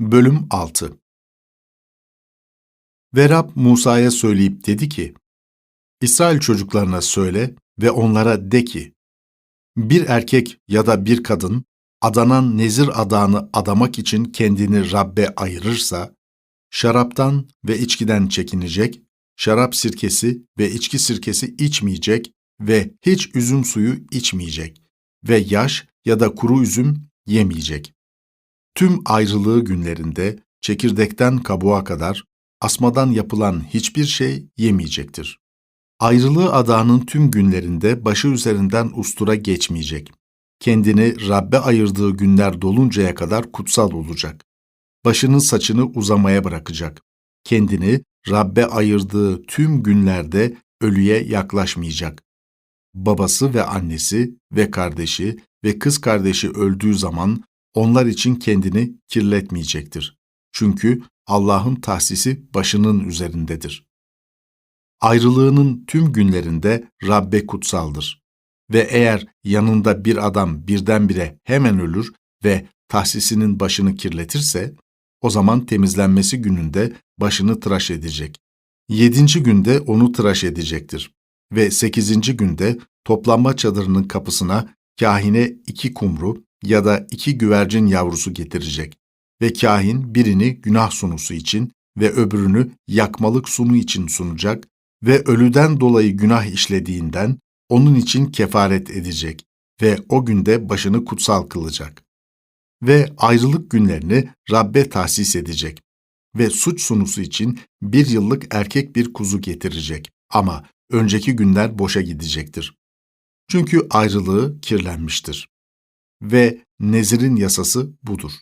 Bölüm 6 Ve Rab Musa'ya söyleyip dedi ki, İsrail çocuklarına söyle ve onlara de ki, bir erkek ya da bir kadın adanan nezir adağını adamak için kendini Rabbe ayırırsa, şaraptan ve içkiden çekinecek, şarap sirkesi ve içki sirkesi içmeyecek ve hiç üzüm suyu içmeyecek ve yaş ya da kuru üzüm yemeyecek. Tüm ayrılığı günlerinde çekirdekten kabuğa kadar asmadan yapılan hiçbir şey yemeyecektir. Ayrılığı adağının tüm günlerinde başı üzerinden ustura geçmeyecek. Kendini Rabbe ayırdığı günler doluncaya kadar kutsal olacak. Başının saçını uzamaya bırakacak. Kendini Rabbe ayırdığı tüm günlerde ölüye yaklaşmayacak. Babası ve annesi ve kardeşi ve kız kardeşi öldüğü zaman onlar için kendini kirletmeyecektir. Çünkü Allah'ın tahsisi başının üzerindedir. Ayrılığının tüm günlerinde Rabbe kutsaldır. Ve eğer yanında bir adam birdenbire hemen ölür ve tahsisinin başını kirletirse, o zaman temizlenmesi gününde başını tıraş edecek. Yedinci günde onu tıraş edecektir. Ve sekizinci günde toplanma çadırının kapısına kahine iki kumru ya da iki güvercin yavrusu getirecek ve kahin birini günah sunusu için ve öbürünü yakmalık sunu için sunacak ve ölüden dolayı günah işlediğinden onun için kefaret edecek ve o günde başını kutsal kılacak. Ve ayrılık günlerini Rabbe tahsis edecek ve suç sunusu için bir yıllık erkek bir kuzu getirecek ama önceki günler boşa gidecektir. Çünkü ayrılığı kirlenmiştir. Ve Nezir'in yasası budur.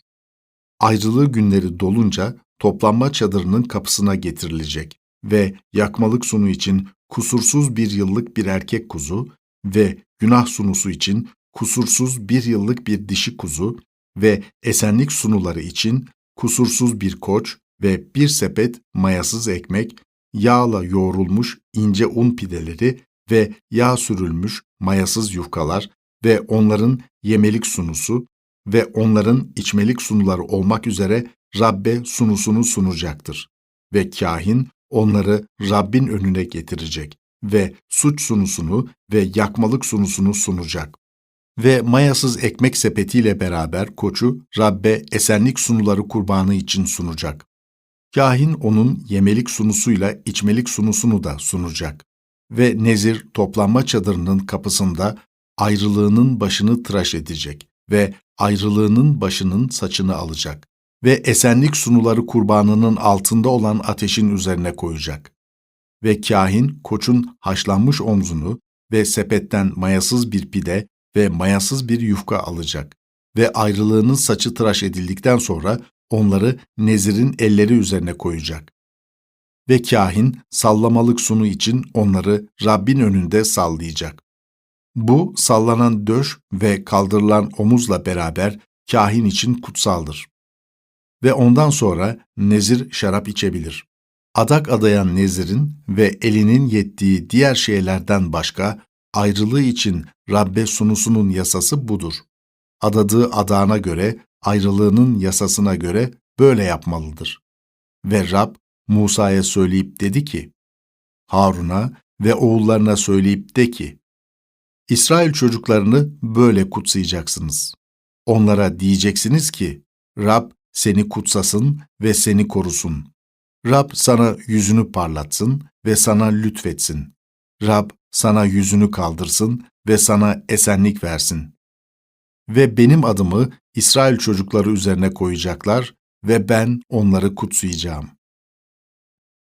Ayrılığı günleri dolunca toplanma çadırının kapısına getirilecek ve yakmalık sunu için kusursuz bir yıllık bir erkek kuzu ve günah sunusu için kusursuz bir yıllık bir dişi kuzu ve esenlik sunuları için kusursuz bir koç ve bir sepet mayasız ekmek, yağla yoğrulmuş ince un pideleri ve yağ sürülmüş mayasız yufkalar ve onların yemelik sunusu ve onların içmelik sunuları olmak üzere Rabbe sunusunu sunacaktır. Ve kahin onları Rabbin önüne getirecek ve suç sunusunu ve yakmalık sunusunu sunacak. Ve mayasız ekmek sepetiyle beraber koçu Rabbe esenlik sunuları kurbanı için sunacak. Kahin onun yemelik sunusuyla içmelik sunusunu da sunacak. Ve Nezir toplanma çadırının kapısında ayrılığının başını tıraş edecek ve ayrılığının başının saçını alacak ve esenlik sunuları kurbanının altında olan ateşin üzerine koyacak. Ve kahin koçun haşlanmış omzunu ve sepetten mayasız bir pide ve mayasız bir yufka alacak ve ayrılığının saçı tıraş edildikten sonra onları Nezir'in elleri üzerine koyacak. Ve kahin sallamalık sunu için onları Rabbin önünde sallayacak. Bu sallanan döş ve kaldırılan omuzla beraber kahin için kutsaldır. Ve ondan sonra nezir şarap içebilir. Adak adayan nezirin ve elinin yettiği diğer şeylerden başka ayrılığı için Rabbe sunusunun yasası budur. Adadığı adağına göre, ayrılığının yasasına göre böyle yapmalıdır. Ve Rab Musa'ya söyleyip dedi ki, Harun'a ve oğullarına söyleyip de ki, İsrail çocuklarını böyle kutsayacaksınız. Onlara diyeceksiniz ki, Rab seni kutsasın ve seni korusun. Rab sana yüzünü parlatsın ve sana lütfetsin. Rab sana yüzünü kaldırsın ve sana esenlik versin. Ve benim adımı İsrail çocukları üzerine koyacaklar ve ben onları kutsayacağım.